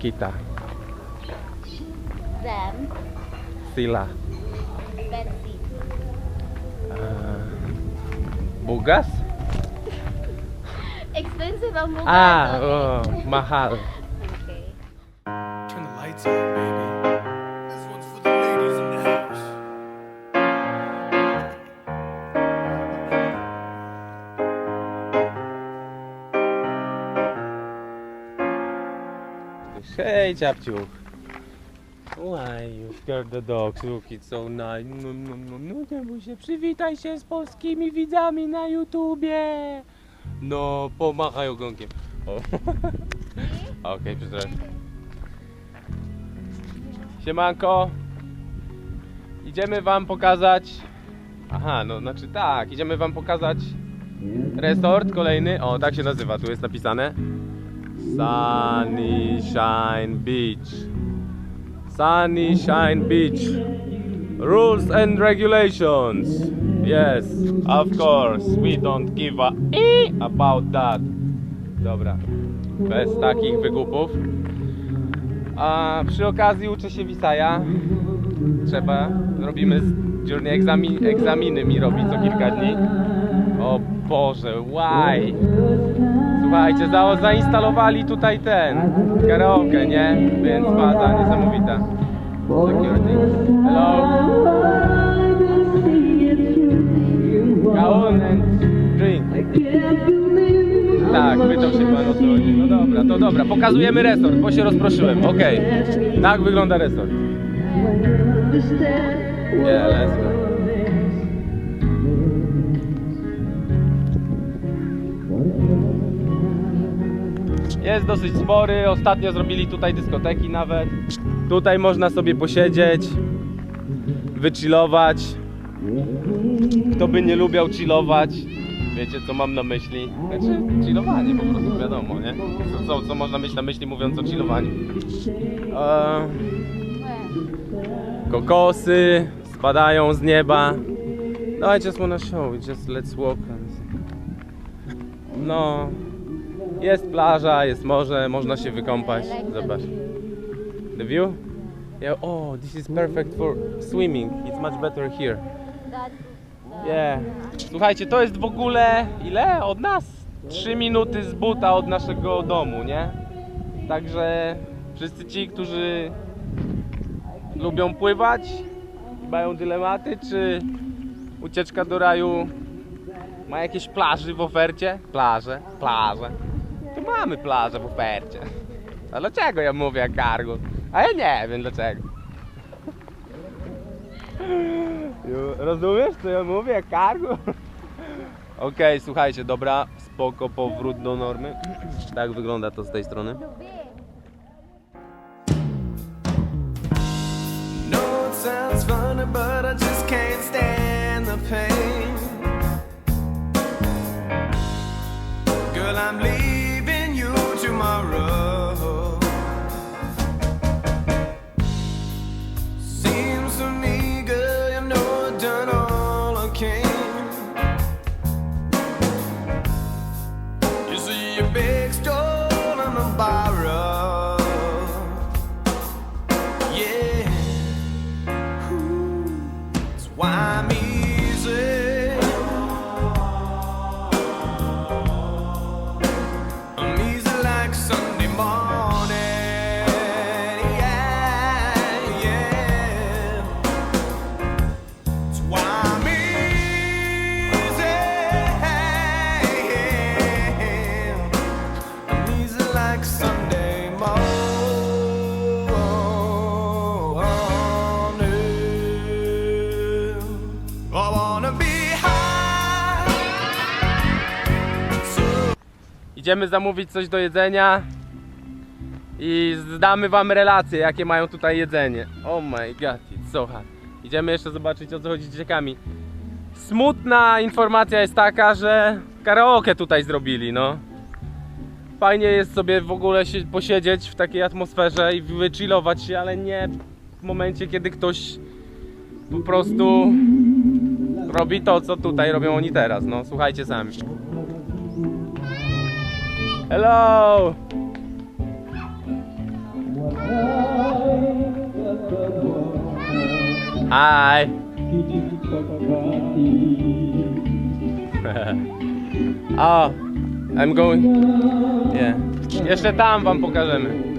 Kita, Them, Sila, Betsy. uh, Bugas? Expensive ang mukha. Ah, to. oh, mahal. Okay. Turn the lights up, Hey, ciapciu. Why you scared the dogs? Look, it's so nice. No, no, no, no, się, przywitaj się z polskimi widzami na YouTubie. No, pomachaj ogonkiem. Okej, przepraszam. Siemanko. Idziemy wam pokazać... Aha, no znaczy tak, idziemy wam pokazać resort kolejny. O, tak się nazywa, tu jest napisane. Sunnyshine Beach. Sunnyshine Beach. Rules and regulations. Yes, of course. We don't give a e about that. Dobra. Bez takich wygupów. A przy okazji uczę się Wisaja. Trzeba. Robimy Journey egzamin, egzaminy mi robi co kilka dni. O Boże, why? Słuchajcie, za, zainstalowali tutaj ten karaoke, nie? Więc baza niesamowita. Security. Hello. Go on and drink. Tak, pytał się pan o. No dobra, to dobra. Pokazujemy resort, bo się rozproszyłem. Okej. Tak wygląda resort. Nie, let's go. Jest dosyć spory. Ostatnio zrobili tutaj dyskoteki nawet. Tutaj można sobie posiedzieć, wychillować. Kto by nie lubiał chillować, wiecie co mam na myśli? Znaczy chillowanie po prostu, wiadomo, nie? Co, co, można mieć na myśli mówiąc o chillowaniu? Eee, kokosy spadają z nieba. No I just wanna show, just let's walk. No, jest plaża, jest morze, można się wykąpać. Zobacz. The view? Yeah, oh, this is perfect for swimming. It's much better here. Yeah. Słuchajcie, to jest w ogóle ile od nas? 3 minuty z buta od naszego domu, nie? Także wszyscy ci, którzy lubią pływać, mają dylematy, czy ucieczka do raju ma jakieś plaży w ofercie? Plaże, plaże. To mamy plażę w ofercie. A dlaczego ja mówię jak cargo? A ja nie wiem dlaczego. Rozumiesz, co ja mówię? Jak cargo? Okej, słuchajcie, dobra, spoko, powrót do normy. Tak wygląda to z tej strony. No, sounds funny, but I just can't stand the pain. Girl, I'm leaving Idziemy zamówić coś do jedzenia i zdamy wam relacje, jakie mają tutaj jedzenie. Oh my god, it's so. Idziemy jeszcze zobaczyć o co chodzi z dzieciakami. Smutna informacja jest taka, że karaoke tutaj zrobili, no. Fajnie jest sobie w ogóle się posiedzieć w takiej atmosferze i wychillować się, ale nie w momencie, kiedy ktoś po prostu robi to, co tutaj robią oni teraz. No, słuchajcie sami. Hello! Hi. oh, I'm going. Yeah. Jeszcze tam wam pokażemy.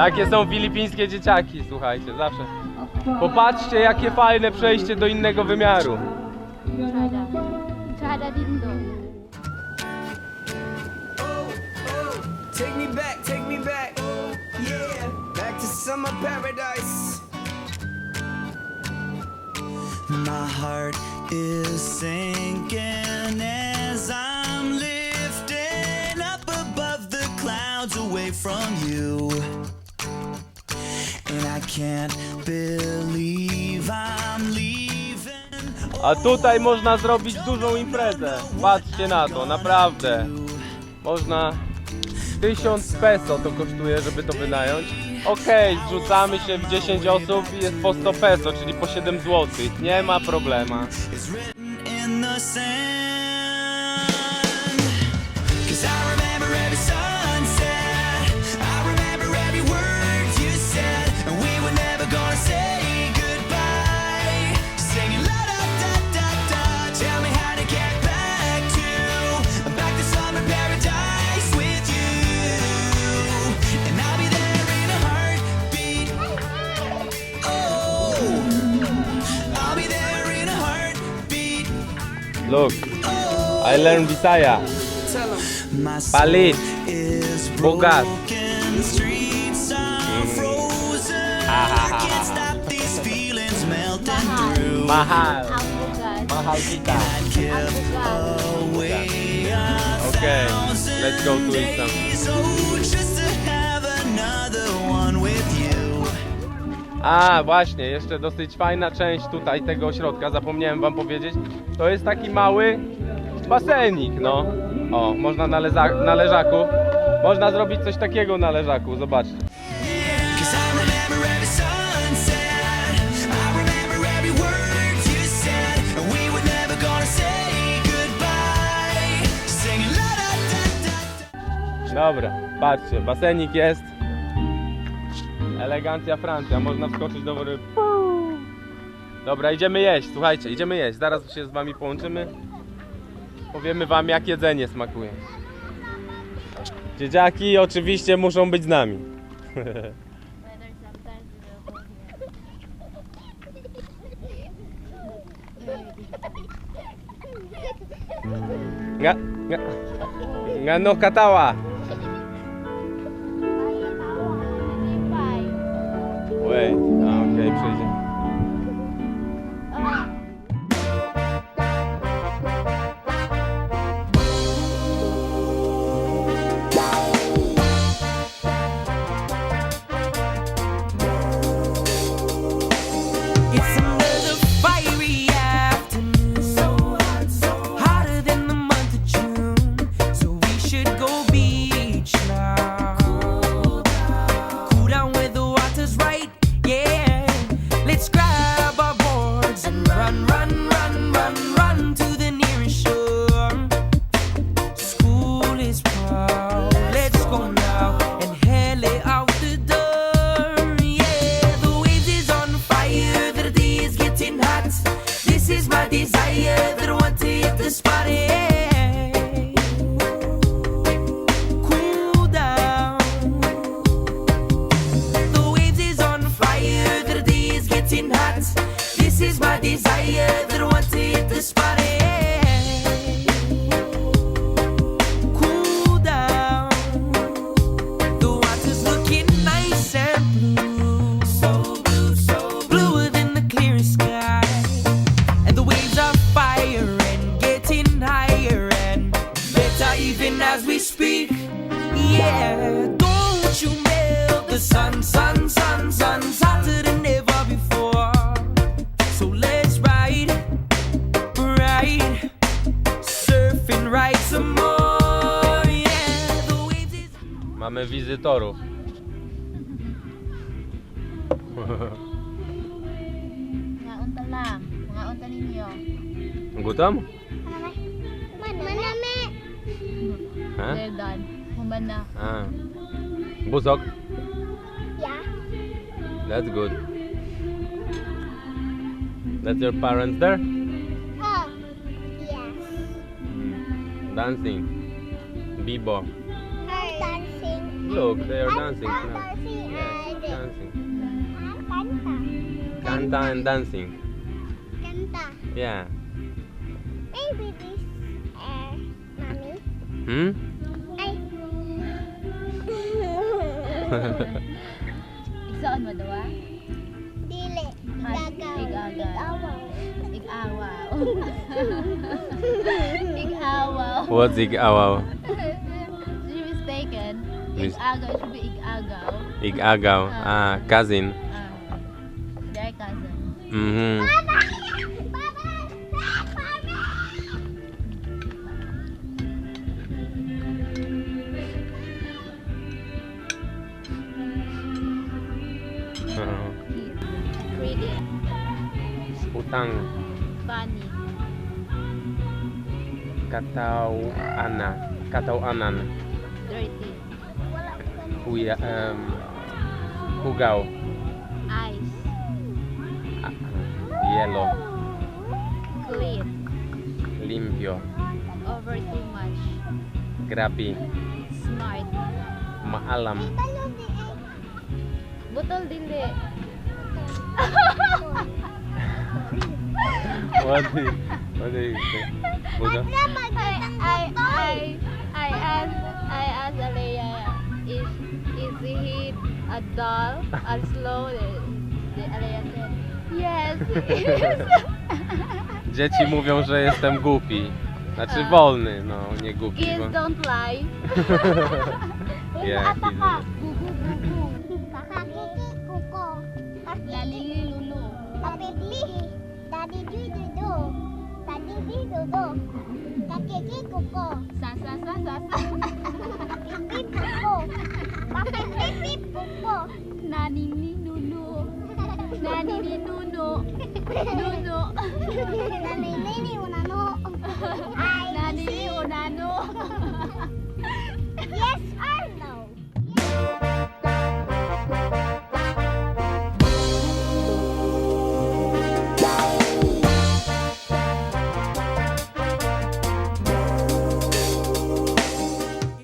Takie są filipińskie dzieciaki, słuchajcie, zawsze. Popatrzcie, jakie fajne przejście do innego wymiaru. Take me back, take me back. Yeah, back to summer paradise. My heart is sinking as I'm lifting up above the clouds away from you. Can't believe I'm leaving. A tutaj można zrobić dużą imprezę. Patrzcie na to, naprawdę. Można 1000 peso to kosztuje, żeby to wynająć. Okej, zrzucamy się w 10 osób i jest po 100 peso, czyli po 7 zł. Nie ma problema. Cause I to eat some. days, oh, just to have another one with you. A, właśnie, jeszcze dosyć fajna część tutaj tego ośrodka, zapomniałem wam powiedzieć. To jest taki mały basenik, no. O, można na, leza- na leżaku. Można zrobić coś takiego na leżaku, zobaczcie. Dobra, patrzcie, basenik jest. Elegancja Francja, można wskoczyć do wody. Dobra, idziemy jeść, słuchajcie, idziemy jeść. Zaraz się z wami połączymy. Powiemy wam jak jedzenie smakuje. Dzieciaki oczywiście muszą być z nami. Nga, nga, nga no katawa. Kaya tawa ka. Nalipay. Wait, a okej, przyjdzie. My desire. That I want to hit the spot. Mamy wizytorów. Mga unta lang. Mga unta ninyo. Huh? They're done. Humana. Ah. Buzok? Yeah. That's good. That's your parents there? Oh. Yes. Dancing. Bibo. Dancing. Look, they are dancing now. Dancing Yes, dancing. Canta and dancing. Kanta. Yeah. Maybe this uh, mommy. Hmm? Ay. Igsoon mo daw ah? Dili. Igagaw. Igawaw. Igawaw. Igawaw. What's ig-awaw? She mistaken. Mis Igagaw, it should be Igagaw. Igagaw. Uh, ah. ah, cousin. Ah. Uh, their cousin. Iya. Mm-hmm. utang Bani Katau ana Katau anan Dirty Huya, um, hugaw. Eyes. Ah, Yellow. Clean. Limpio. Over too much. Grabe. Smart. Maalam. Butol dili. What do you, what do you say? I I I I asked I asked Alea is is he a doll a slow the, the Alea said yes. Dzieci mówią, że jestem głupi. Znaczy wolny, no nie głupi. Kids Bo... don't lie. Yeah, kids kuko. Lalili lulu. Kapitli. Daddy dudu. Daddy Kakiki kuko. Sa sa sa sa sa. Kapitli kuko. Kapitli kuko. Nani ni nunu. Nani ni nunu. Nunu. Nani ni unano. Nani ni unano. Yes or no?